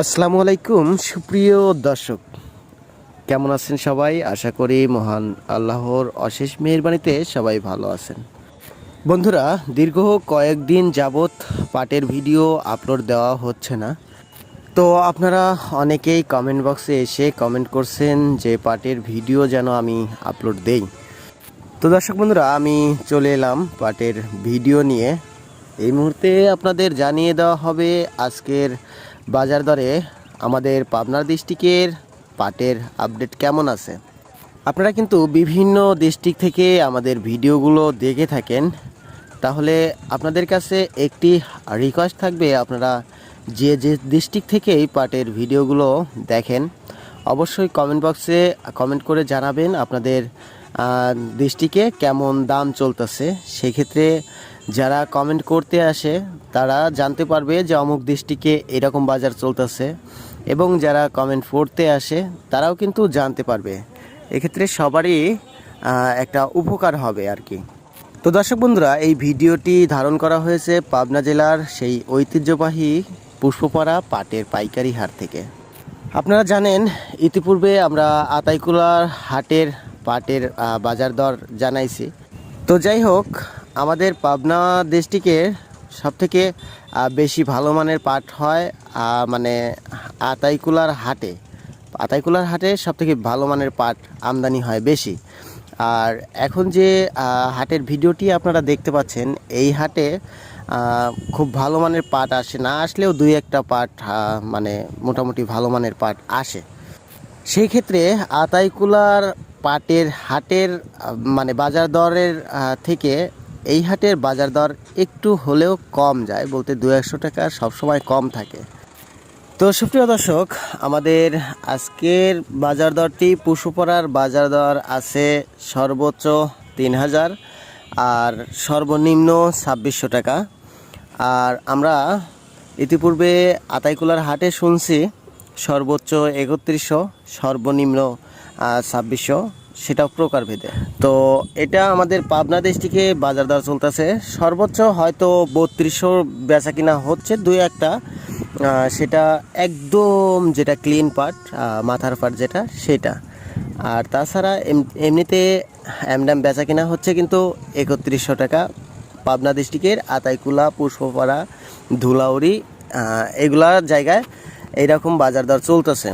আসসালামু আলাইকুম, সুপ্রিয় দর্শক। কেমন আছেন সবাই? আশা করি মহান আল্লাহর অশেষ মেহরবানিতে সবাই ভালো আছেন। বন্ধুরা, দীর্ঘ কয়েকদিন যাবৎ পাটের ভিডিও আপলোড দেওয়া হচ্ছে না। তো আপনারা অনেকেই কমেন্ট বক্সে এসে কমেন্ট করছেন যে পাটের ভিডিও যেন আমি আপলোড দেই। তো দর্শক বন্ধুরা, আমি চলে এলাম পাটের ভিডিও নিয়ে। এই মুহূর্তে আপনাদের জানিয়ে দেওয়া হবে আজকের বাজার দরে আমাদের পাবনার ডিস্ট্রিক্টের পাটের আপডেট কেমন আছে? আপনারা কিন্তু বিভিন্ন ডিস্ট্রিক্ট থেকে আমাদের ভিডিওগুলো দেখে থাকেন। তাহলে আপনাদের কাছে একটি রিকোয়েস্ট থাকবে, আপনারা যে যে ডিস্ট্রিক্ট থেকেই পাটের ভিডিওগুলো দেখেন, অবশ্যই কমেন্ট বক্সে কমেন্ট করে জানাবেন আপনাদের ডিস্ট্রিক্টে কেমন দাম চলতেছে। সেক্ষেত্রে যারা কমেন্ট করতে আসে, তারা জানতে পারবে যে অমুক ডিস্ট্রিক্টে এরকম বাজার চলতেছে এবং যারা কমেন্ট পড়তে আসে, তারাও কিন্তু জানতে পারবে। এক্ষেত্রে সবারই একটা উপকার হবে আর কি। তো দর্শক বন্ধুরা, এই ভিডিওটি ধারণ করা হয়েছে পাবনা জেলার সেই ঐতিহ্যবাহী পুষ্পপাড়া পাটের পাইকারি হাট থেকে। আপনারা জানেন, ইতিপূর্বে আমরা আতাইকুলার হাটের পাটের বাজার দর জানাইছি। তো যাই হোক আমাদের পাবনা ডিস্ট্রিক্টের সবথেকে বেশি ভালো মানের পাট হয় মানে আতাইকুলার হাটে। আতাইকুলার হাটে সবথেকে ভালো মানের পাট আমদানি হয় বেশি। আর এখন যে হাটের ভিডিওটি আপনারা দেখতে পাচ্ছেন, এই হাটে খুব ভালো মানের পাট আসে। না আসলেও দুই একটা পাট মানে মোটামুটি ভালো মানের পাট আসে। সেই ক্ষেত্রে আতাইকুলার পাটের হাটের মানে বাজার দরের থেকে এই হাটের বাজার দর একটু হলেও কম যায় বলতে দু একশো টাকা সবসময় কম থাকে। তো সুপ্রিয় দর্শক, আমাদের আজকের বাজার দরটি পশুপাড়ার বাজার দর আছে সর্বোচ্চ তিন হাজার আর সর্বনিম্ন ছাব্বিশশো টাকা। আর আমরা ইতিপূর্বে আতাইকুলার হাটে শুনছি সর্বোচ্চ একত্রিশশো, সর্বনিম্ন ছাব্বিশশো। সেটাও প্রকারভেদে তো এটা আমাদের পাবনা ডিস্ট্রিক্টে বাজার দর চলতেছে। সর্বোচ্চ হয়তো বত্রিশশো বেচা কিনা হচ্ছে দুই একটা। সেটা একদম যেটা ক্লিন পার্ট মাথার পার্ট যেটা, সেটা। আর তাছাড়া এমনিতে এমডাম বেচা কিনা হচ্ছে কিন্তু একত্রিশশো টাকা। পাবনা ডিস্ট্রিক্টের আতাইকুলা, পুষ্পপাড়া, ধুলাউড়ি এগুলা জায়গায় এইরকম বাজার দর চলতেছে।